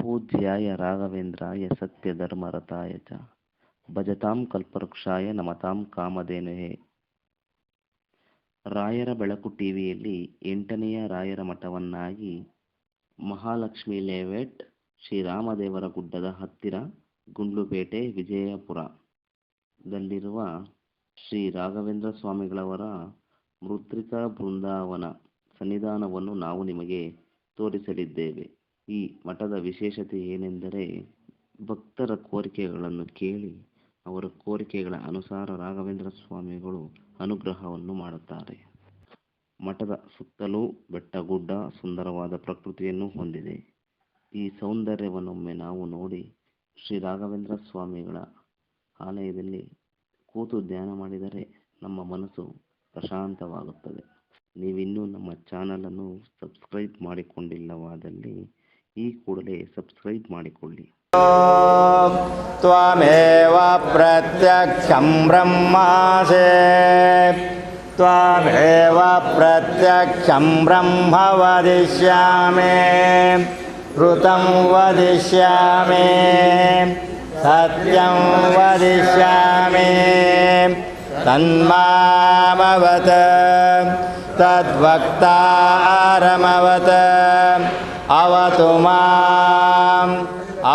पूज्याय राघवेन्द्राय सत्यधर्मरताय च ಭಜತಾಂ ಕಲ್ಪವೃಕ್ಷಾಯ ನಮತಾಂ ಕಾಮಧೇನುಹೇ ರಾಯರ ಬೆಳಕು ಟಿವಿಯಲ್ಲಿ ಎಂಟನೆಯ ರಾಯರ ಮಠವನ್ನಾಗಿ ಮಹಾಲಕ್ಷ್ಮಿ ಲೇಔಟ್ ಶ್ರೀರಾಮದೇವರ ಗುಡ್ಡದ ಹತ್ತಿರ ಗುಂಡ್ಲುಪೇಟೆ ವಿಜಯಪುರದಲ್ಲಿರುವ ಶ್ರೀ ರಾಘವೇಂದ್ರ ಸ್ವಾಮಿಗಳವರ ಮೃತ್ರಿಕಾ ಬೃಂದಾವನ ಸನ್ನಿಧಾನವನ್ನು ನಾವು ನಿಮಗೆ ತೋರಿಸಲಿದ್ದೇವೆ ಈ ಮಠದ ವಿಶೇಷತೆ ಏನೆಂದರೆ ಭಕ್ತರ ಕೋರಿಕೆಗಳನ್ನು ಕೇಳಿ ಅವರ ಕೋರಿಕೆಗಳ ಅನುಸಾರ ರಾಘವೇಂದ್ರ ಸ್ವಾಮಿಗಳು ಅನುಗ್ರಹವನ್ನು ಮಾಡುತ್ತಾರೆ. ಮಠದ ಸುತ್ತಲೂ ಬೆಟ್ಟ ಗುಡ್ಡ ಸುಂದರವಾದ ಪ್ರಕೃತಿಯನ್ನು ಹೊಂದಿದೆ. ಈ ಸೌಂದರ್ಯವನ್ನೊಮ್ಮೆ ನಾವು ನೋಡಿ ಶ್ರೀ ರಾಘವೇಂದ್ರ ಸ್ವಾಮಿಗಳ ಆಲಯದಲ್ಲಿ ಕೂತು ಧ್ಯಾನ ಮಾಡಿದರೆ ನಮ್ಮ ಮನಸ್ಸು ಪ್ರಶಾಂತವಾಗುತ್ತದೆ. ನೀವಿನ್ನೂ ನಮ್ಮ ಚಾನಲನ್ನು ಸಬ್ಸ್ಕ್ರೈಬ್ ಮಾಡಿಕೊಂಡಿಲ್ಲವಾದಲ್ಲಿ ಈ ಕೂಡಲೇ ಸಬ್ಸ್ಕ್ರೈಬ್ ಮಾಡಿಕೊಳ್ಳಿ त्वमेव प्रत्यक्षं ब्रह्मासे त्वमेव प्रत्यक्षं ब्रह्म वदिष्यामि ऋतं वदिष्यामि सत्यं वदिष्यामि तन्मामवत् तद्वक्तारमवत् अवतु माम्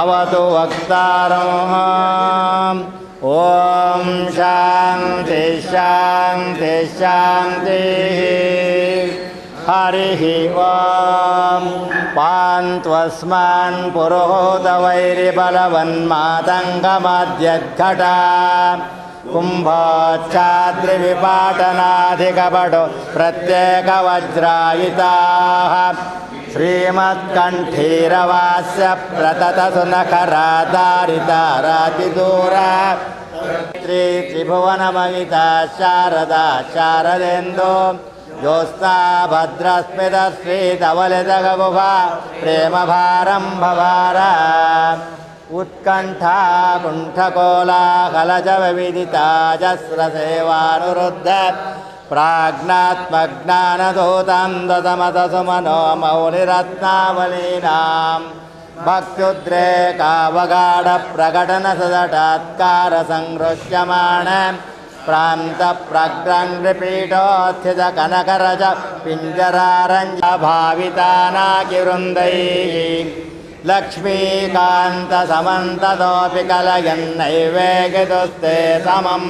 अवतु वक्तारम् ॐ शान्ति शान्ति शान्तिः। हरिः ॐ पान्त्वस्मान् पुरोहतवैरिबलवन्मातङ्गमाद्यघटा कुम्भोच्छाद्रिविपाटनाधिकपटो प्रत्येकवज्रायिताः श्रीमत्कण्ठीरवास्य प्रततसुनखरादारितारातिदूरा त्रिभुवनमहिता शारदा शारदेन्दो ज्योत्स्ना भद्रस्मितश्रीधवलितगबुभा प्रेमभारं भवार उत्कण्ठा कुण्ठकोलाहलजविदिता जस्रसेवानुरुद्ध प्राज्ञात्मज्ञानधूतं ददमदसुमनो मौलिरत्नावलीनां भक्त्युद्रेकावगाढप्रकटनसदटात्कारसंहृष्यमाण प्रान्तप्रग्रङ्घ्रिपीठोत्थितकनकरज पिञ्जरारञ्जभावितानाकिवृन्दैः लक्ष्मीकान्तसमन्ततोऽपि कलयन्नैवेगितुस्ते समम्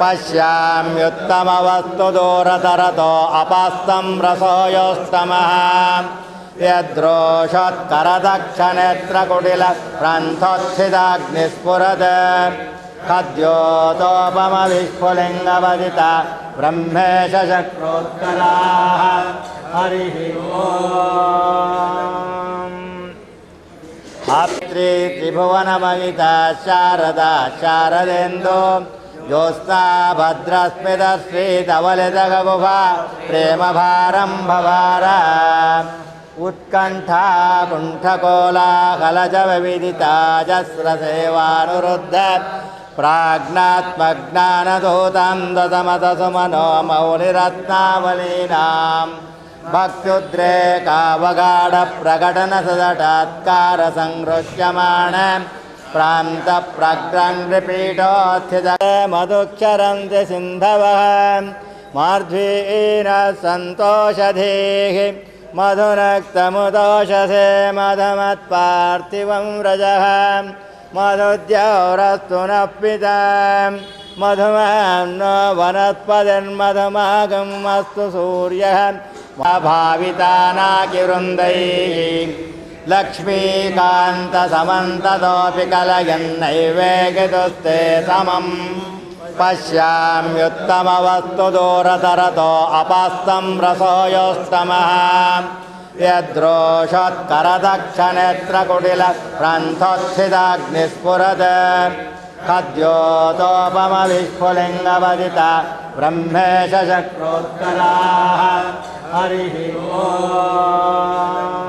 पश्याम्युत्तमवस्तु दूरतरतो अपास्तं रसोऽयोस्तमः यद्रोषोत्करदक्षनेत्रकुटिल प्रन्थोत्थिताग्निस्फुरत् खद्योतोपमविस्फुलिङ्गवदिता ब्रह्मेश चक्रोत्तराः हरिः आप्त्री त्रिभुवनमहिता शारदा शारदेन्दो ज्योत्स्ता भद्रस्मितश्रीतवलितगभुभा प्रेमभारम्भभार उत्कण्ठाकुण्ठकोलाकलजवविदिताजस्रसेवानुरुद्ध प्राज्ञात्मज्ञानधूतां दतमतसुमनोमौनिरत्नामलीनां भक्त्युद्रे कावगाढप्रकटनसदटात्कार संगृह्यमाण प्रान्तप्रग्रङ्घ्रिपीठोत्थित मधुक्षरन्ति सिन्धवः। मार्ध्वीन सन्तोषधेः। मधुनक्तमुदोषसे मधमत्पार्थिवं व्रजः। मधुद्यौरस्तु नः पिता। मधुमान्नो वनस्पतिर्मधुमागम् अस्तु सूर्यः। भावितानाकिवृन्दैः लक्ष्मीकान्तसमन्ततोऽपि कलयन्नैवेगितुस्ते समम् पश्याम्युत्तमवस्तु दूरतरतो अपास्तं रसोऽयोस्तमः यद्रोषोत्करदक्षनेत्रकुटिल प्रन्थोत्थिताग्निस्फुरत् खद्योतोपमविस्फुलिङ्गवदिता ब्रह्मेश चक्रोत्तराः हरिः अतो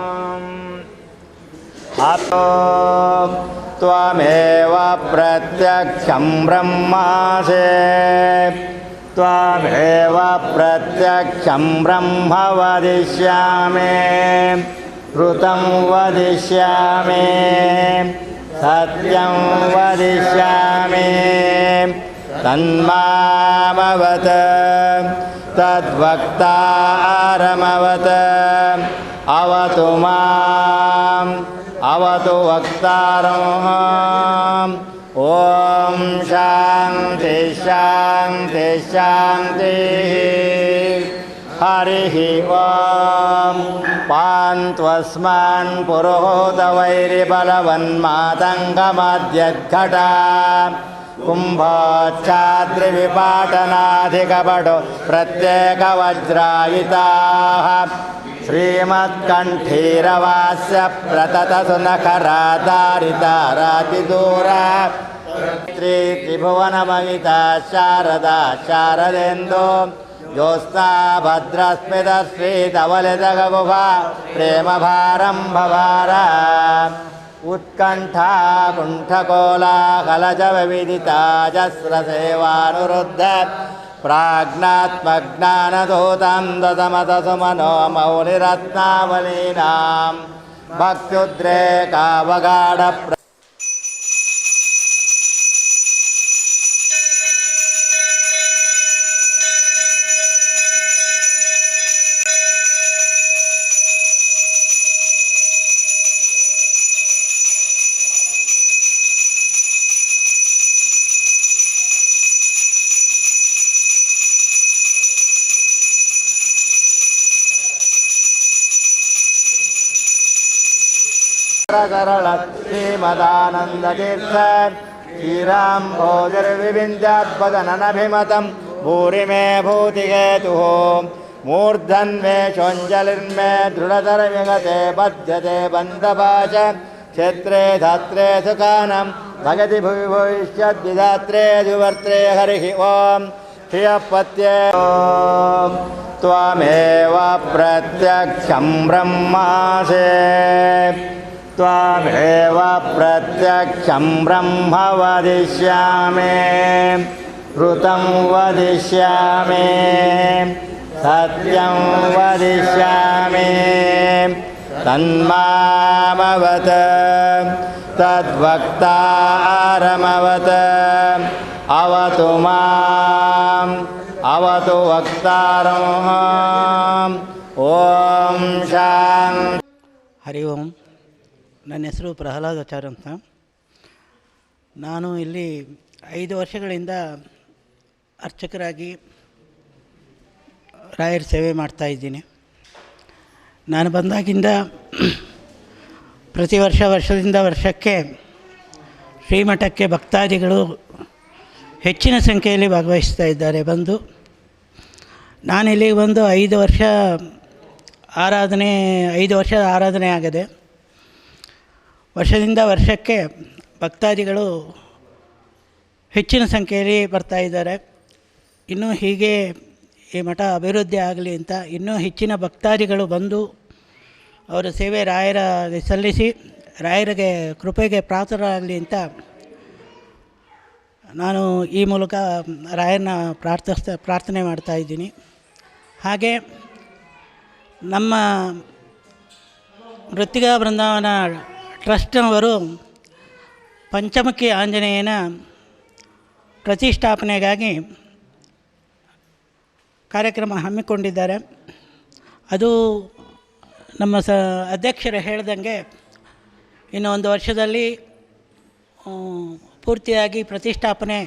त्वमेव प्रत्यक्षं ब्रह्मासे। त्वमेव प्रत्यक्षं ब्रह्म वदिष्यामि। ऋतं वदिष्यामि। सत्यं वदिष्यामि। तन्मामवत्। तद्वक्तारमवत् अवतु माम् अवतु वक्तारम्। ॐ शान्ति शान्ति शान्तिः। हरिः ॐ पान्त्वस्मान् पुरोहतवैरिबलवन्मातङ्गमाद्यघटा कुम्भोच्छाद्रिविपाटनाधिकपटो प्रत्येकवज्रायिताः श्रीमत्कण्ठीरवास्य प्रततसुनखरादारितारातिदूरा त्रिभुवनमहिता शारदा शारदेन्दो ज्योत्स्ना भद्रस्मितश्रीधवलितगुभा प्रेमभारं भवार उत्कण्ठा कुण्ठकोलाहलजविदिता जस्रसेवानुरुद्ध प्राज्ञात्मज्ञानदूतं ददमदसुमनो मौलिरत्नावलीनां भक्त्युद्रेकावगाढ श्रीमदानन्दतीर्थ श्रीराम्भोजर्विविन्द्यात्पदननभिमतं भूरि मे भूतिहेतुः मूर्धन्मे शोञ्जलिर्मे दृढतरविगते बध्यते बन्धपाच क्षेत्रे धात्रे सुखानं भगति भुवि भविष्यद्विधात्रे द्विवर्त्रे हरिः ॐ श्रियपत्ये ॐ त्वमेव प्रत्यक्षं ब्रह्मासे त्वामेव प्रत्यक्षं ब्रह्म वदिष्यामि कृतं वदिष्यामि सत्यं वदिष्यामि तन्मामवत् तद्वक्तारमवत् अवतु माम् अवतु वक्तारम् ॐ शान् हरि ओम् ನನ್ನ ಹೆಸರು ಪ್ರಹ್ಲಾದಾಚಾರ್ ಅಂತ. ನಾನು ಇಲ್ಲಿ ಐದು ವರ್ಷಗಳಿಂದ ಅರ್ಚಕರಾಗಿ ರಾಯರ ಸೇವೆ ಮಾಡ್ತಾಯಿದ್ದೀನಿ ನಾನು ಬಂದಾಗಿಂದ ಪ್ರತಿ ವರ್ಷ ವರ್ಷದಿಂದ ವರ್ಷಕ್ಕೆ ಶ್ರೀಮಠಕ್ಕೆ ಭಕ್ತಾದಿಗಳು ಹೆಚ್ಚಿನ ಸಂಖ್ಯೆಯಲ್ಲಿ ಭಾಗವಹಿಸ್ತಾ ಇದ್ದಾರೆ. ಬಂದು ನಾನಿಲ್ಲಿ ಒಂದು ಐದು ವರ್ಷ ಆರಾಧನೆ, ಐದು ವರ್ಷದ ಆರಾಧನೆ ಆಗಿದೆ. ವರ್ಷದಿಂದ ವರ್ಷಕ್ಕೆ ಭಕ್ತಾದಿಗಳು ಹೆಚ್ಚಿನ ಸಂಖ್ಯೆಯಲ್ಲಿ ಬರ್ತಾ ಇದ್ದಾರೆ. ಇನ್ನೂ ಹೀಗೆ ಈ ಮಠ ಅಭಿವೃದ್ಧಿ ಆಗಲಿ ಅಂತ ಇನ್ನೂ ಹೆಚ್ಚಿನ ಭಕ್ತಾದಿಗಳು ಬಂದು ಅವರ ಸೇವೆ ರಾಯರ ಸಲ್ಲಿಸಿ, ರಾಯರಿಗೆ ಕೃಪೆಗೆ ಪಾತ್ರರಾಗಲಿ ಅಂತ ನಾನು ಈ ಮೂಲಕ ರಾಯರನ್ನ ಪ್ರಾರ್ಥಿಸ್ತಾ, ಪ್ರಾರ್ಥನೆ ಮಾಡ್ತಾ ಇದ್ದೀನಿ. ಹಾಗೆ ನಮ್ಮ ಮೃತ್ತಿಗಾ ಬೃಂದಾವನ ಟ್ರಸ್ಟ್ನವರು ಪಂಚಮುಖಿ ಆಂಜನೇಯನ ಪ್ರತಿಷ್ಠಾಪನೆಗಾಗಿ ಕಾರ್ಯಕ್ರಮ ಹಮ್ಮಿಕೊಂಡಿದ್ದಾರೆ. ಅದು ನಮ್ಮ ಸ ಅಧ್ಯಕ್ಷರು ಹೇಳ್ದಂಗೆ ಇನ್ನು ಒಂದು ವರ್ಷದಲ್ಲಿ ಪೂರ್ತಿಯಾಗಿ ಪ್ರತಿಷ್ಠಾಪನೆ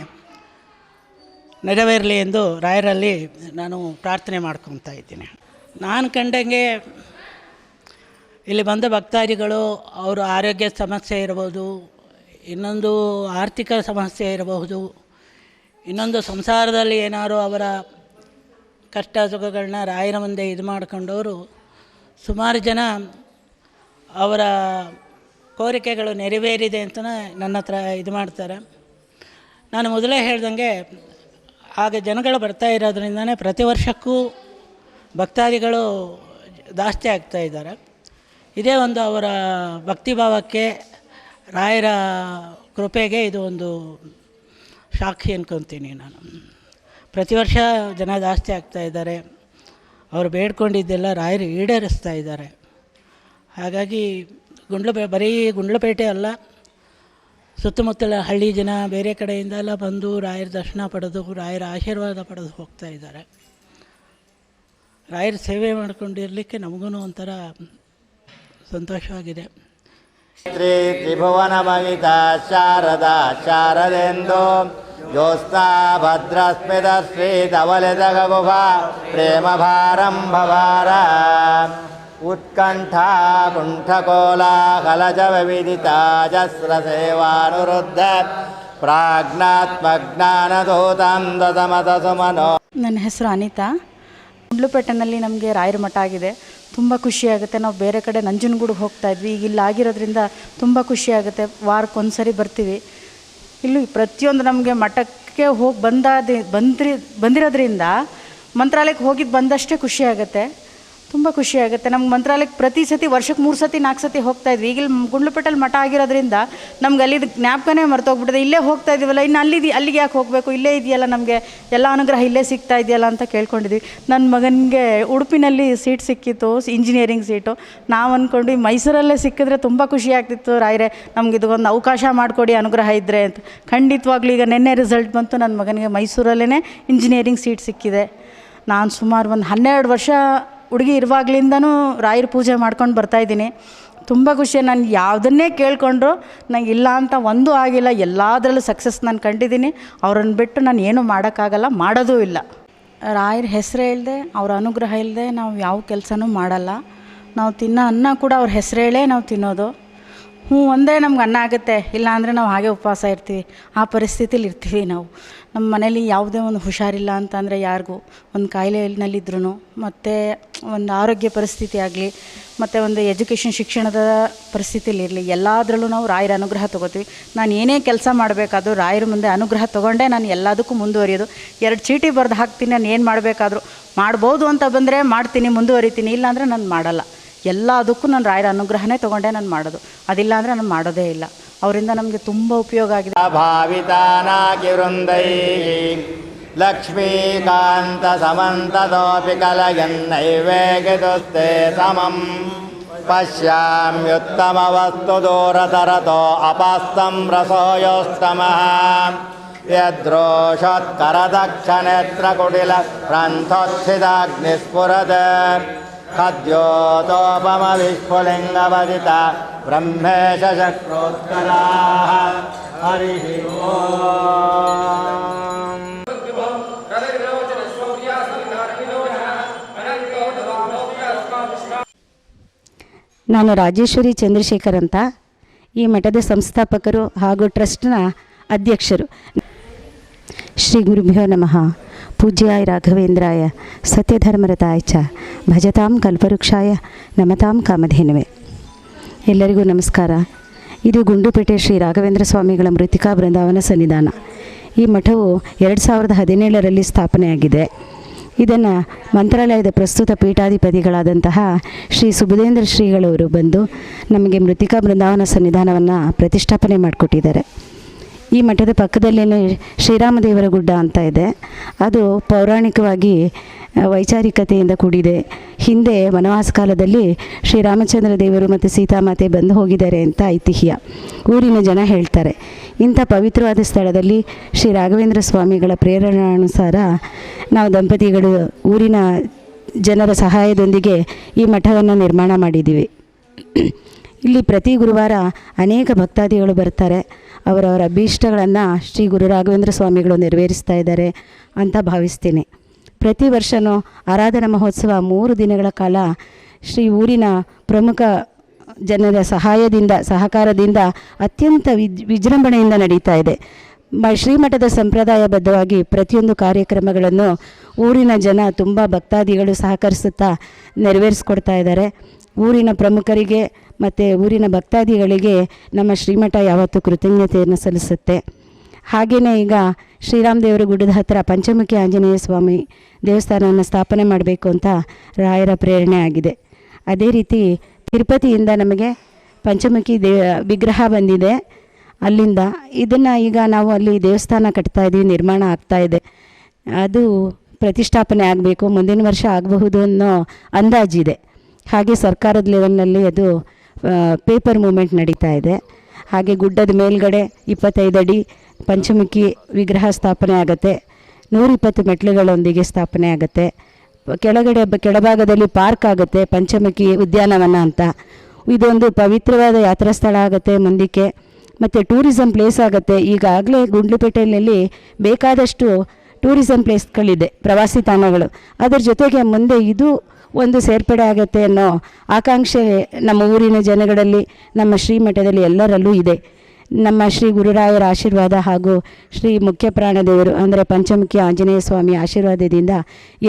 ನೆರವೇರಲಿ ಎಂದು ರಾಯರಲ್ಲಿ ನಾನು ಪ್ರಾರ್ಥನೆ ಮಾಡ್ಕೊತಾ ಇದ್ದೀನಿ. ನಾನು ಕಂಡಂಗೆ ಇಲ್ಲಿ ಬಂದ ಭಕ್ತಾದಿಗಳು, ಅವರ ಆರೋಗ್ಯ ಸಮಸ್ಯೆ ಇರಬಹುದು, ಇನ್ನೊಂದು ಆರ್ಥಿಕ ಸಮಸ್ಯೆ ಇರಬಹುದು, ಇನ್ನೊಂದು ಸಂಸಾರದಲ್ಲಿ ಏನಾದ್ರು ಅವರ ಕಷ್ಟ ಸುಖಗಳನ್ನ ರಾಯರ ಮುಂದೆ ಇದು ಮಾಡ್ಕೊಂಡವರು, ಸುಮಾರು ಜನ ಅವರ ಕೋರಿಕೆಗಳು ನೆರವೇರಿದೆ ಅಂತ ನನ್ನ ಹತ್ರ ಇದು ಮಾಡ್ತಾರೆ. ನಾನು ಮೊದಲೇ ಹೇಳ್ದಂಗೆ, ಆಗ ಜನಗಳು ಬರ್ತಾ ಇರೋದ್ರಿಂದನೇ ಪ್ರತಿ ವರ್ಷಕ್ಕೂ ಭಕ್ತಾದಿಗಳು ಜಾಸ್ತಿ ಆಗ್ತಾ ಇದ್ದಾರೆ. ಇದೇ ಒಂದು ಅವರ ಭಕ್ತಿಭಾವಕ್ಕೆ ರಾಯರ ಕೃಪೆಗೆ ಇದು ಒಂದು ಸಾಕ್ಷಿ ಅನ್ಕೊತೀನಿ ನಾನು. ಪ್ರತಿ ವರ್ಷ ಜನ ಜಾಸ್ತಿ ಆಗ್ತಾ ಇದ್ದಾರೆ. ಅವರು ಬೇಡ್ಕೊಂಡಿದ್ದೆಲ್ಲ ರಾಯರು ಈಡೇರಿಸ್ತಾ ಇದ್ದಾರೆ. ಹಾಗಾಗಿ ಗುಂಡ್ಲಪೇ ಬರೀ ಗುಂಡ್ಲಪೇಟೆ ಅಲ್ಲ, ಸುತ್ತಮುತ್ತಲ ಹಳ್ಳಿ ಜನ ಬೇರೆ ಕಡೆಯಿಂದ ಎಲ್ಲ ಬಂದು ರಾಯರ ದರ್ಶನ ಪಡೆದು, ರಾಯರ ಆಶೀರ್ವಾದ ಪಡೆದು ಹೋಗ್ತಾ ಇದ್ದಾರೆ. ರಾಯರ ಸೇವೆ ಮಾಡ್ಕೊಂಡಿರಲಿಕ್ಕೆ ನಮಗೂ ಒಂಥರ ಸಂತೋಷವಾಗಿದೆ. ಶ್ರೀ ತ್ರಿಭುವನ ಮಹಿತಾ ಶಾರದಾ ಶಾರದೆಂದು ಜ್ಯೋತ್ಸ್ನಾ ಭದ್ರಸ್ಮಿತ ಶ್ರೀ ಧವಲಿತ ಗಗುಭ ಪ್ರೇಮ ಭಾರಂಭವಾರ. ಉತ್ಕಂಠ ಕುಂಠಕೋಲಾಹಲಜ ವಿದಿತ ಜಸ್ರ ಸೇವಾನುರುದ್ಧ ಪ್ರಾಜ್ಞಾತ್ಮಜ್ಞಾನದೂತಂ ದದಮತ ಸುಮನೋ ನನ್ನ ಹೆಸರು ಅನಿತಾ. ಗುಂಡ್ಲುಪೇಟೆನಲ್ಲಿ ನಮಗೆ ರಾಯರ ಮಠ ಆಗಿದೆ. ತುಂಬ ಖುಷಿಯಾಗುತ್ತೆ ನಾವು ಬೇರೆ ಕಡೆ ನಂಜನಗೂಡಿಗೆ ಹೋಗ್ತಾ ಇದ್ವಿ. ಈಗ ಇಲ್ಲಿ ಆಗಿರೋದ್ರಿಂದ ತುಂಬ ಖುಷಿಯಾಗುತ್ತೆ ವಾರಕ್ಕೆ ಸರಿ ಬರ್ತೀವಿ. ಇಲ್ಲಿ ಪ್ರತಿಯೊಂದು ನಮಗೆ ಮಠಕ್ಕೆ ಹೋಗಿ ಬಂದಾದ ಬಂದ್ರಿ ಬಂದಿರೋದ್ರಿಂದ ಮಂತ್ರಾಲಯಕ್ಕೆ ಹೋಗಿದ್ದು ಬಂದಷ್ಟೇ ಖುಷಿಯಾಗುತ್ತೆ ತುಂಬ ಖುಷಿಯಾಗುತ್ತೆ ನಮ್ಗೆ ಮಂತ್ರಾಲಯಕ್ಕೆ ಪ್ರತಿ ಸತಿ ವರ್ಷಕ್ಕೆ ಮೂರು ಸತಿ, ನಾಲ್ಕು ಸತಿ ಹೋಗ್ತಾ ಇದ್ವಿ. ಈಗ ಇಲ್ಲಿ ಗುಂಡ್ಲುಪೇಟೆಲ್ಲಿ ಮಠ ಆಗಿರೋದ್ರಿಂದ ನಮ್ಗೆ ಅಲ್ಲಿದ್ದು ಜ್ಞಾಪಕನೇ ಮರ್ತೋಗ್ಬಿಟ್ಟಿದೆ. ಇಲ್ಲೇ ಹೋಗ್ತಾ ಇದೀವಲ್ಲ ಇನ್ನು ಅಲ್ಲಿಗೆ ಯಾಕೆ ಹೋಗಬೇಕು? ಇಲ್ಲೇ ಇದೆಯಲ್ಲ ನಮಗೆ? ಎಲ್ಲ ಅನುಗ್ರಹ ಇಲ್ಲೇ ಸಿಗ್ತಾ ಇದೆಯಲ್ಲ ಅಂತ ಕೇಳ್ಕೊಂಡಿದ್ವಿ. ನನ್ನ ಮಗನಿಗೆ ಉಡುಪಿನಲ್ಲಿ ಸೀಟ್ ಸಿಕ್ಕಿತ್ತು ಇಂಜಿನಿಯರಿಂಗ್ ಸೀಟು ನಾವು ಅಂದ್ಕೊಂಡು ಮೈಸೂರಲ್ಲೇ ಸಿಕ್ಕಿದ್ರೆ ತುಂಬ ಖುಷಿ ಆಗ್ತಿತ್ತು. ರಾಯರೇ, ನಮ್ಗೆ ಇದಕ್ಕೊಂದು ಅವಕಾಶ ಮಾಡಿಕೊಡಿ, ಅನುಗ್ರಹ ಇದ್ದರೆ ಅಂತ. ಖಂಡಿತವಾಗ್ಲೂ ಈಗ ನಿನ್ನೆ ರಿಸಲ್ಟ್ ಬಂತು. ನನ್ನ ಮಗನಿಗೆ ಮೈಸೂರಲ್ಲೇ ಇಂಜಿನಿಯರಿಂಗ್ ಸೀಟ್ ಸಿಕ್ಕಿದೆ. ನಾನು ಸುಮಾರು ಒಂದು ಹನ್ನೆರಡು ವರ್ಷ ಹುಡುಗಿ ಇರುವಾಗ್ಲಿಂದನೂ ರಾಯರ ಪೂಜೆ ಮಾಡ್ಕೊಂಡು ಬರ್ತಾಯಿದ್ದೀನಿ ತುಂಬ ಖುಷಿ, ನಾನು ಯಾವುದನ್ನೇ ಕೇಳಿಕೊಂಡ್ರು ನಂಗೆ ಇಲ್ಲ ಅಂತ ಒಂದೂ ಆಗಿಲ್ಲ, ಎಲ್ಲದರಲ್ಲೂ ಸಕ್ಸಸ್ ನಾನು ಕಂಡಿದ್ದೀನಿ. ಅವ್ರನ್ನ ಬಿಟ್ಟು ನಾನು ಏನೂ ಮಾಡೋಕ್ಕಾಗಲ್ಲ, ಮಾಡೋದೂ ಇಲ್ಲ. ರಾಯರ ಹೆಸರು ಇಲ್ಲದೆ ಅವ್ರ ಅನುಗ್ರಹ ಇಲ್ಲದೆ ನಾವು ಯಾವ ಕೆಲಸನೂ ಮಾಡಲ್ಲ. ನಾವು ತಿನ್ನೋ ಅನ್ನ ಕೂಡ ಅವ್ರ ಹೆಸರೇಳೇ ನಾವು ತಿನ್ನೋದು. ಹ್ಞೂ, ಒಂದೇ ನಮ್ಗೆ ಅನ್ನ ಆಗುತ್ತೆ. ಇಲ್ಲ ಅಂದರೆ ನಾವು ಹಾಗೆ ಉಪವಾಸ ಇರ್ತೀವಿ. ಆ ಪರಿಸ್ಥಿತಿಲಿ ಇರ್ತೀವಿ ನಾವು. ನಮ್ಮ ಮನೇಲಿ ಯಾವುದೇ ಒಂದು ಹುಷಾರಿಲ್ಲ ಅಂತಂದರೆ ಯಾರಿಗೂ. ಒಂದು ಕಾಯಿಲೆನಲ್ಲಿದ್ರೂ ಮತ್ತು ಒಂದು ಆರೋಗ್ಯ ಪರಿಸ್ಥಿತಿ ಆಗಲಿ, ಮತ್ತು ಒಂದು ಎಜುಕೇಷನ್ ಶಿಕ್ಷಣದ ಪರಿಸ್ಥಿತಿಲಿ ಇರಲಿ, ಎಲ್ಲದರಲ್ಲೂ ನಾವು ರಾಯರ ಅನುಗ್ರಹ ತೊಗೋತೀವಿ. ನಾನು ಏನೇ ಕೆಲಸ ಮಾಡಬೇಕಾದ್ರೂ ರಾಯರ ಮುಂದೆ ಅನುಗ್ರಹ ತೊಗೊಂಡೇ ನಾನು ಎಲ್ಲದಕ್ಕೂ ಮುಂದುವರಿಯೋದು. ಎರಡು ಚೀಟಿ ಬರೆದು ಹಾಕ್ತೀನಿ, ನಾನು ಏನು ಮಾಡಬೇಕಾದ್ರೂ. ಮಾಡ್ಬೋದು ಅಂತ ಬಂದರೆ ಮಾಡ್ತೀನಿ, ಮುಂದುವರಿತೀನಿ. ಇಲ್ಲಾಂದರೆ ನಾನು ಮಾಡಲ್ಲ. ಎಲ್ಲದಕ್ಕೂ ನಾನು ರಾಯರ ಅನುಗ್ರಹನೇ ತಗೊಂಡೆ ನಾನು ಮಾಡೋದು. ಅದಿಲ್ಲ ಅಂದರೆ ನಾನು ಮಾಡೋದೇ ಇಲ್ಲ. ಅವರಿಂದ ನಮಗೆ ತುಂಬ ಉಪಯೋಗ ಆಗಿದೆ. ಭಾವಿತಾನಾಗಿ ವೃಂದೈ. ಲಕ್ಷ್ಮೀಕಾಂತ ಸಮಂತದೋಪಿ ಕಲಯನ್ನೈವೇಗಿದುಸ್ತೆ ಸಮಂ. ಪಶ್ಯಾಮ್ಯುತ್ತಮ ವಸ್ತು ದೂರತರತೋ ಅಪಾಸ್ತಂ ರಸೋಯೋಸ್ತಮಃ. ಯದ್ರೋಷೋತ್ಕರದಕ್ಷನೇತ್ರ ಕುಟಿಲ ಗ್ರಂಥೋತ್ಥಿತಾಗ್ನಿಸ್ಫುರತ್ ಖದ್ಯೋತೋಪಮ ब्रह्मेश ಬ್ರಹ್ಮೇಶ हरिः ನಾನು ರಾಜೇಶ್ವರಿ ಚಂದ್ರಶೇಖರ್ ಅಂತ. ಈ ಮಠದ ಸಂಸ್ಥಾಪಕರು ಹಾಗೂ ಟ್ರಸ್ಟ್ನ ಅಧ್ಯಕ್ಷರು. ಶ್ರೀ ಗುರುಭ್ಯೋ ನಮಃ. ಪೂಜ್ಯಾಯ ರಾಘವೇಂದ್ರಾಯ ಸತ್ಯಧರ್ಮರತಾಯ ಚ ಭಜತಾಂ ಕಲ್ಪವೃಕ್ಷಾಯ, ನಮತಾಂ ಕಾಮಧೇನುವೆ. ಎಲ್ಲರಿಗೂ ನಮಸ್ಕಾರ. ಇದು ಗುಂಡುಪೇಟೆ ಶ್ರೀ ರಾಘವೇಂದ್ರ ಸ್ವಾಮಿಗಳ ಮೃತಿಕಾ ಬೃಂದಾವನ ಸನ್ನಿಧಾನ. ಈ ಮಠವು ಎರಡು ಸಾವಿರದ ಹದಿನೇಳರಲ್ಲಿ ಸ್ಥಾಪನೆಯಾಗಿದೆ. ಇದನ್ನು ಮಂತ್ರಾಲಯದ ಪ್ರಸ್ತುತ ಪೀಠಾಧಿಪತಿಗಳಾದಂತಹ ಶ್ರೀ ಸುಬುಧೇಂದ್ರ ಶ್ರೀಗಳವರು ಬಂದು ನಮಗೆ ಮೃತಿಕಾ ಬೃಂದಾವನ ಸನ್ನಿಧಾನವನ್ನು ಪ್ರತಿಷ್ಠಾಪನೆ ಮಾಡಿಕೊಟ್ಟಿದ್ದಾರೆ. ಈ ಮಠದ ಪಕ್ಕದಲ್ಲೇ ಶ್ರೀರಾಮದೇವರ ಗುಡ್ಡ ಅಂತ ಇದೆ. ಅದು ಪೌರಾಣಿಕವಾಗಿ ವೈಚಾರಿಕತೆಯಿಂದ ಕೂಡಿದೆ. ಹಿಂದೆ ವನವಾಸ ಕಾಲದಲ್ಲಿ ಶ್ರೀರಾಮಚಂದ್ರ ದೇವರು ಮತ್ತು ಸೀತಾಮಾತೆ ಬಂದು ಹೋಗಿದ್ದಾರೆ ಅಂತ ಐತಿಹ್ಯ. ಊರಿನ ಜನ ಹೇಳ್ತಾರೆ. ಇಂಥ ಪವಿತ್ರವಾದ ಸ್ಥಳದಲ್ಲಿ ಶ್ರೀ ರಾಘವೇಂದ್ರ ಸ್ವಾಮಿಗಳ ಪ್ರೇರಣಾನುಸಾರ ನಾವು ದಂಪತಿಗಳು ಊರಿನ ಜನರ ಸಹಾಯದೊಂದಿಗೆ ಈ ಮಠವನ್ನು ನಿರ್ಮಾಣ ಮಾಡಿದ್ದೀವಿ. ಇಲ್ಲಿ ಪ್ರತಿ ಗುರುವಾರ ಅನೇಕ ಭಕ್ತಾದಿಗಳು ಬರ್ತಾರೆ. ಅವರವರ ಅಭೀಷ್ಟಗಳನ್ನು ಶ್ರೀ ಗುರು ರಾಘವೇಂದ್ರ ಸ್ವಾಮಿಗಳು ನೆರವೇರಿಸ್ತಾ ಇದ್ದಾರೆ ಅಂತ ಭಾವಿಸ್ತೀನಿ. ಪ್ರತಿ ವರ್ಷವೂ ಆರಾಧನಾ ಮಹೋತ್ಸವ ಮೂರು ದಿನಗಳ ಕಾಲ ಶ್ರೀ ಊರಿನ ಪ್ರಮುಖ ಜನರ ಸಹಾಯದಿಂದ, ಸಹಕಾರದಿಂದ ಅತ್ಯಂತ ವಿಜ್, ವಿಜೃಂಭಣೆಯಿಂದ ನಡೀತಾ ಇದೆ. ಮ, ಶ್ರೀಮಠದ ಸಂಪ್ರದಾಯಬದ್ಧವಾಗಿ ಪ್ರತಿಯೊಂದು ಕಾರ್ಯಕ್ರಮಗಳನ್ನು ಊರಿನ ಜನ ತುಂಬ ಭಕ್ತಾದಿಗಳು ಸಹಕರಿಸುತ್ತಾ ನೆರವೇರಿಸ್ಕೊಡ್ತಾ ಇದ್ದಾರೆ. ಊರಿನ ಪ್ರಮುಖರಿಗೆ ಮತ್ತು ಊರಿನ ಭಕ್ತಾದಿಗಳಿಗೆ ನಮ್ಮ ಶ್ರೀಮಠ ಯಾವತ್ತೂ ಕೃತಜ್ಞತೆಯನ್ನು ಸಲ್ಲಿಸುತ್ತೆ. ಹಾಗೆಯೇ ಈಗ ಶ್ರೀರಾಮದೇವರ ಗುಡ್ಡದ ಹತ್ತಿರ ಪಂಚಮುಖಿ ಆಂಜನೇಯ ಸ್ವಾಮಿ ದೇವಸ್ಥಾನವನ್ನು ಸ್ಥಾಪನೆ ಮಾಡಬೇಕು ಅಂತ ರಾಯರ ಪ್ರೇರಣೆ ಆಗಿದೆ. ಅದೇ ರೀತಿ ತಿರುಪತಿಯಿಂದ ನಮಗೆ ಪಂಚಮುಖಿ ದೇ, ವಿಗ್ರಹ ಬಂದಿದೆ. ಅಲ್ಲಿಂದ ಇದನ್ನು ಈಗ ನಾವು ಅಲ್ಲಿ ದೇವಸ್ಥಾನ ಕಟ್ತಾ ಇದ್ದೀವಿ, ನಿರ್ಮಾಣ ಆಗ್ತಾ ಇದೆ. ಅದು ಪ್ರತಿಷ್ಠಾಪನೆ ಆಗಬೇಕು, ಮುಂದಿನ ವರ್ಷ ಆಗಬಹುದು ಅನ್ನೋ ಅಂದಾಜಿದೆ. ಹಾಗೆ ಸರ್ಕಾರದ ಲೆವೆಲ್ನಲ್ಲಿ ಅದು ಪೇಪರ್ ಮೂಮೆಂಟ್ ನಡೀತಾ ಇದೆ. ಹಾಗೆ ಗುಡ್ಡದ ಮೇಲ್ಗಡೆ ಇಪ್ಪತ್ತೈದು ಅಡಿ ಪಂಚಮುಖಿ ವಿಗ್ರಹ ಸ್ಥಾಪನೆ ಆಗುತ್ತೆ. ನೂರಿಪ್ಪತ್ತು ಮೆಟ್ಲುಗಳೊಂದಿಗೆ ಸ್ಥಾಪನೆ ಆಗುತ್ತೆ. ಕೆಳಗಡೆ ಕೆಳಭಾಗದಲ್ಲಿ ಪಾರ್ಕ್ ಆಗುತ್ತೆ, ಪಂಚಮುಖಿ ಉದ್ಯಾನವನ ಅಂತ. ಇದೊಂದು ಪವಿತ್ರವಾದ ಯಾತ್ರಾ ಸ್ಥಳ ಆಗುತ್ತೆ ಮುಂದಕ್ಕೆ. ಮತ್ತು ಟೂರಿಸಂ ಪ್ಲೇಸ್ ಆಗುತ್ತೆ. ಈಗಾಗಲೇ ಗುಂಡ್ಲುಪೇಟೆಯಲ್ಲಿ ಬೇಕಾದಷ್ಟು ಟೂರಿಸಂ ಪ್ಲೇಸ್ಗಳಿದೆ, ಪ್ರವಾಸಿ ತಾಣಗಳು. ಅದರ ಜೊತೆಗೆ ಮುಂದೆ ಇದು ಒಂದು ಸೇರ್ಪಡೆ ಆಗುತ್ತೆ ಅನ್ನೋ ಆಕಾಂಕ್ಷೆ ನಮ್ಮ ಊರಿನ ಜನಗಳಲ್ಲಿ, ನಮ್ಮ ಶ್ರೀಮಠದಲ್ಲಿ ಎಲ್ಲರಲ್ಲೂ ಇದೆ. ನಮ್ಮ ಶ್ರೀ ಗುರುರಾಯರ ಆಶೀರ್ವಾದ ಹಾಗೂ ಶ್ರೀ ಮುಖ್ಯ ಪ್ರಾಣದೇವರು ಅಂದರೆ ಪಂಚಮುಖಿ ಆಂಜನೇಯ ಸ್ವಾಮಿ ಆಶೀರ್ವಾದದಿಂದ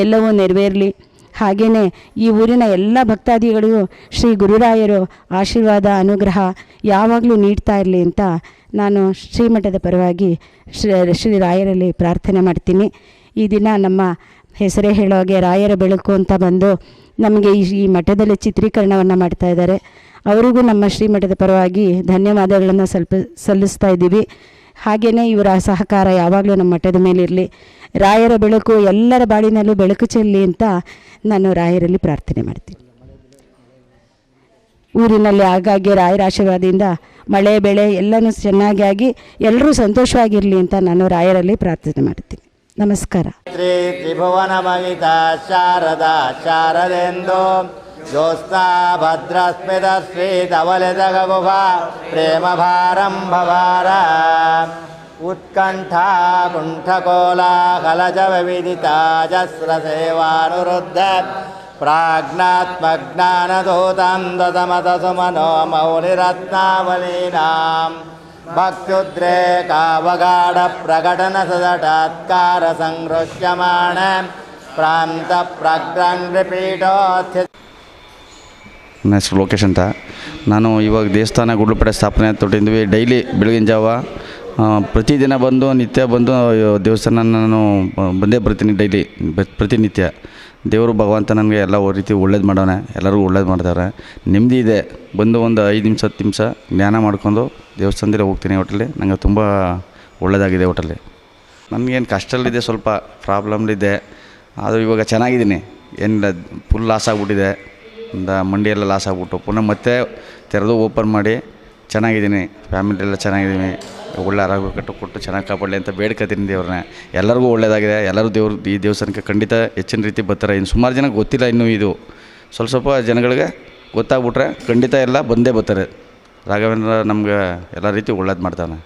ಎಲ್ಲವೂ ನೆರವೇರಲಿ. ಹಾಗೆಯೇ ಈ ಊರಿನ ಎಲ್ಲ ಭಕ್ತಾದಿಗಳಿಗೂ ಶ್ರೀ ಗುರುರಾಯರು ಆಶೀರ್ವಾದ, ಅನುಗ್ರಹ ಯಾವಾಗಲೂ ನೀಡ್ತಾ ಇರಲಿ ಅಂತ ನಾನು ಶ್ರೀಮಠದ ಪರವಾಗಿ ಶ್ರೀ ಶ್ರೀ ರಾಯರಲ್ಲಿ ಪ್ರಾರ್ಥನೆ ಮಾಡ್ತೀನಿ. ಈ ದಿನ ನಮ್ಮ ಹೆಸರೇ ಹೇಳೋ ಹಾಗೆ ರಾಯರ ಬೆಳಕು ಅಂತ ಬಂದು ನಮಗೆ ಈ ಮಠದಲ್ಲಿ ಚಿತ್ರೀಕರಣವನ್ನು ಮಾಡ್ತಾ ಇದ್ದಾರೆ. ಅವರಿಗೂ ನಮ್ಮ ಶ್ರೀಮಠದ ಪರವಾಗಿ ಧನ್ಯವಾದಗಳನ್ನು ಸ್ವಲ್ಪ ಸಲ್ಲಿಸ್ತಾ ಇದ್ದೀವಿ. ಹಾಗೆಯೇ ಇವರ ಸಹಕಾರ ಯಾವಾಗಲೂ ನಮ್ಮ ಮಠದ ಮೇಲಿರಲಿ ರಾಯರ ಬೆಳಕು ಎಲ್ಲರ ಬಾಳಿನಲ್ಲೂ ಬೆಳಕು ಚೆಲ್ಲಿ ಅಂತ ನಾನು ರಾಯರಲ್ಲಿ ಪ್ರಾರ್ಥನೆ ಮಾಡ್ತೀನಿ. ಊರಿನಲ್ಲಿ ಆಗಾಗ್ಗೆ ರಾಯರ ಆಶೀರ್ವಾದದಿಂದ ಮಳೆ, ಬೆಳೆ ಎಲ್ಲನೂ ಚೆನ್ನಾಗಿ ಆಗಿ ಎಲ್ಲರೂ ಸಂತೋಷವಾಗಿರಲಿ ಅಂತ ನಾನು ರಾಯರಲ್ಲಿ ಪ್ರಾರ್ಥನೆ ಮಾಡ್ತೀನಿ. नमस्कार श्री त्रिभुवन मगिता शारदा शारदेन्दो ज्योत्स्ना भद्रस्मितश्री धवलितगबुभा प्रेमभारं भवार उत्कण्ठा कुण्ठकोलाहलजविदिता जस्रसेवानुरुद्ध प्राज्ञात्मज्ञानदूतं ददमदसुमनो मौलिरत्नावलीनाम् ಸಂಹೃಷ್ಯಮಾಣ ಪ್ರಾಂತ ಪ್ರಗ್ರಂಗ್ರಿಪೀಠೋತ್ಥಿ ನನ್ನ ಹೆಸರು ಲೋಕೇಶ್ ಅಂತ. ನಾನು ಇವಾಗ ದೇವಸ್ಥಾನ ಗುಡ್ಲುಪೇಟೆ ಸ್ಥಾಪನೆ ತೊಟ್ಟಿದ್ವಿ ಡೈಲಿ ಬೆಳಗಿನ ಜಾವ ಪ್ರತಿದಿನ ಬಂದು, ನಿತ್ಯ ಬಂದು ದೇವಸ್ಥಾನ ನಾನು ಬಂದೇ ಬರ್ತೀನಿ ಡೈಲಿ. ಪ್ರತಿನಿತ್ಯ. ದೇವರು ಭಗವಂತ ನನಗೆ ಎಲ್ಲ ರೀತಿ ಒಳ್ಳೇದು ಮಾಡೋನೆ, ಎಲ್ಲರಿಗೂ ಒಳ್ಳೇದು ಮಾಡ್ತಾರೆ. ನೆಮ್ಮದಿ ಇದೆ. ಬಂದು ಒಂದು ಐದು ನಿಮಿಷ, ಹತ್ತು ನಿಮಿಷ ಜ್ಞಾನ ಮಾಡ್ಕೊಂಡು ದೇವಸ್ಥಾನದಲ್ಲಿ ಹೋಗ್ತೀನಿ ಒಟ್ಟಲ್ಲಿ ನನಗೆ ತುಂಬ ಒಳ್ಳೆಯದಾಗಿದೆ ಒಟ್ಟಲ್ಲಿ ನನಗೇನು ಕಷ್ಟಲ್ಲಿದೆ ಸ್ವಲ್ಪ, ಪ್ರಾಬ್ಲಮ್ಲಿದೆ. ಆದರೂ ಇವಾಗ ಚೆನ್ನಾಗಿದ್ದೀನಿ. ಏನಿಲ್ಲ ಫುಲ್ ಲಾಸ್ ಆಗಿಬಿಟ್ಟಿದೆ. ಒಂದು ಮಂಡಿಯೆಲ್ಲ ಲಾಸ್ ಆಗಿಬಿಟ್ಟು. ಪುನಃ ಮತ್ತೆ ತೆರೆದು ಓಪನ್ ಮಾಡಿ ಚೆನ್ನಾಗಿದ್ದೀನಿ. ಫ್ಯಾಮಿಲಿ ಎಲ್ಲ ಚೆನ್ನಾಗಿದ್ದೀನಿ. ಒಳ್ಳೆ ಆರೋಗ್ಯ ಕಟ್ಟು ಕೊಟ್ಟು ಚೆನ್ನಾಗಿ ಕಾಪಾಡಲಿ ಅಂತ ಬೇಡ್ಕೊತೀನಿ ದೇವ್ರನ್ನ ಎಲ್ಲರಿಗೂ ಒಳ್ಳೆಯದಾಗಿದೆ ಎಲ್ಲರೂ ದೇವ್ರು ಈ ದೇವಸ್ಥಾನಕ್ಕೆ ಖಂಡಿತ ಹೆಚ್ಚಿನ ರೀತಿ ಬರ್ತಾರೆ. ಇನ್ನು ಸುಮಾರು ಜನ ಗೊತ್ತಿಲ್ಲ ಇನ್ನೂ ಇದು. ಸ್ವಲ್ಪ ಸ್ವಲ್ಪ ಜನಗಳಿಗೆ ಗೊತ್ತಾಗ್ಬಿಟ್ರೆ ಖಂಡಿತ ಎಲ್ಲ ಬಂದೇ ಬರ್ತಾರೆ. ರಾಘವೇಂದ್ರ ನಮ್ಗೆ ಎಲ್ಲ ರೀತಿ ಒಳ್ಳೇದು ಮಾಡ್ತಾನೆ.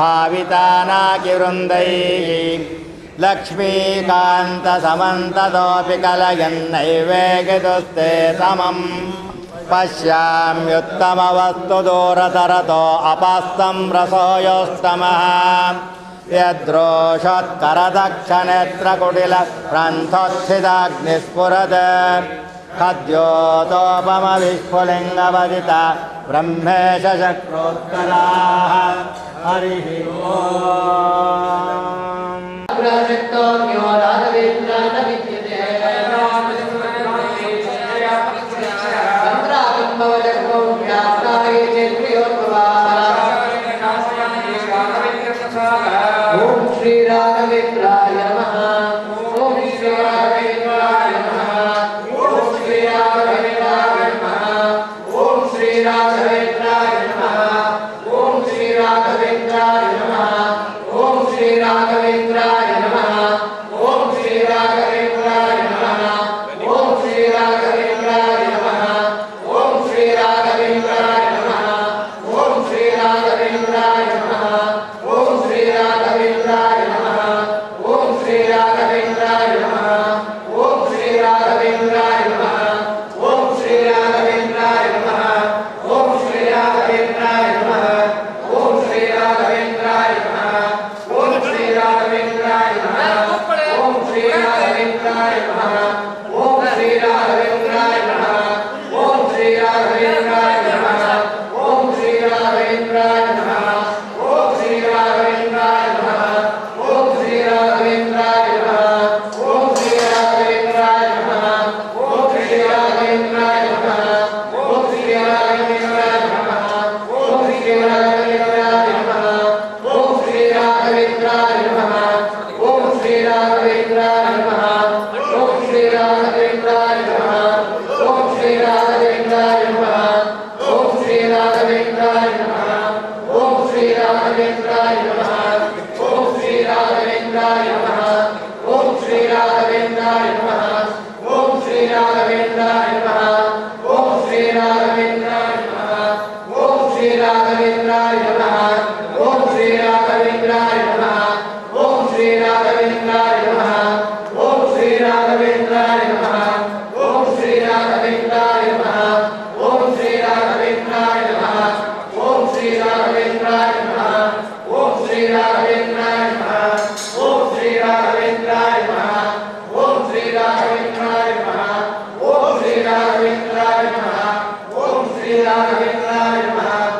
ಭಾವಿತಾನಾಕಿ ವೃಂದೈ ಲಕ್ಷ್ಮೀಕಾಂತ ಸಮಂತದೋಪಿ ಕಲಯನ್ನೈವೇಗ ದುಸ್ತೆ ಸಮಂ. पश्याम्युत्तमवस्तुदूरतरतो अपस्तं रसोऽयोस्तमः यद्रोषत्करदक्षनेत्रकुटिलप्रान्थोत्थिताग्निस्फुरद खद्योतोपमविस्फुलिङ्गवदिता ब्रह्मेश शक्रोत्तराः हरिः ओम् เป็นนาย Gracias. श्रीरामचन्द्राय नमः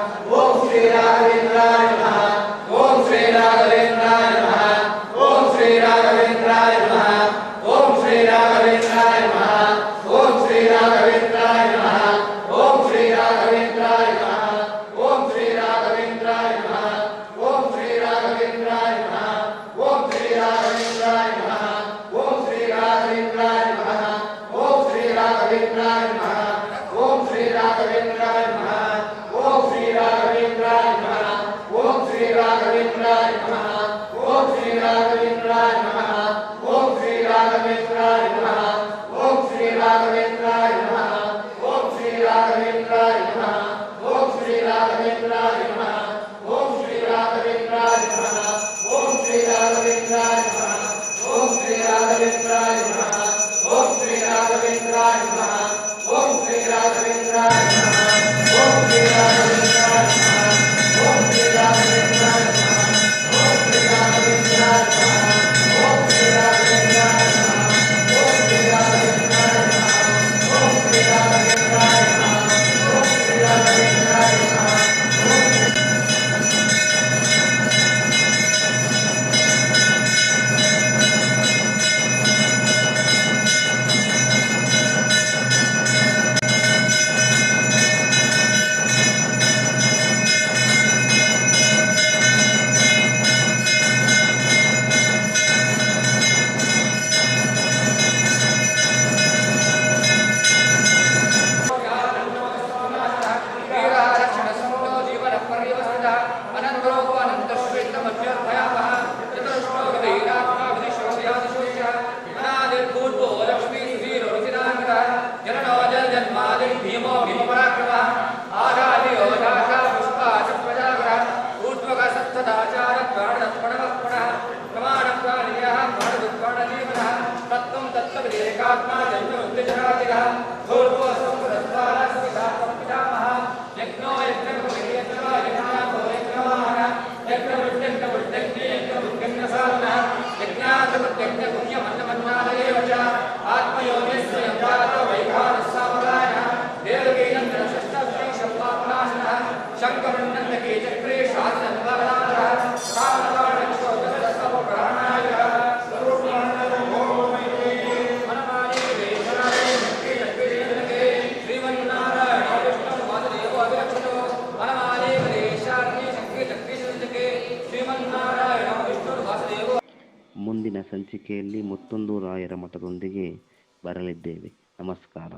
ಸಂಚಿಕೆಯಲ್ಲಿ ಮತ್ತೊಂದು ರಾಯರ ಮಠದೊಂದಿಗೆ ಬರಲಿದ್ದೇವೆ. ನಮಸ್ಕಾರ.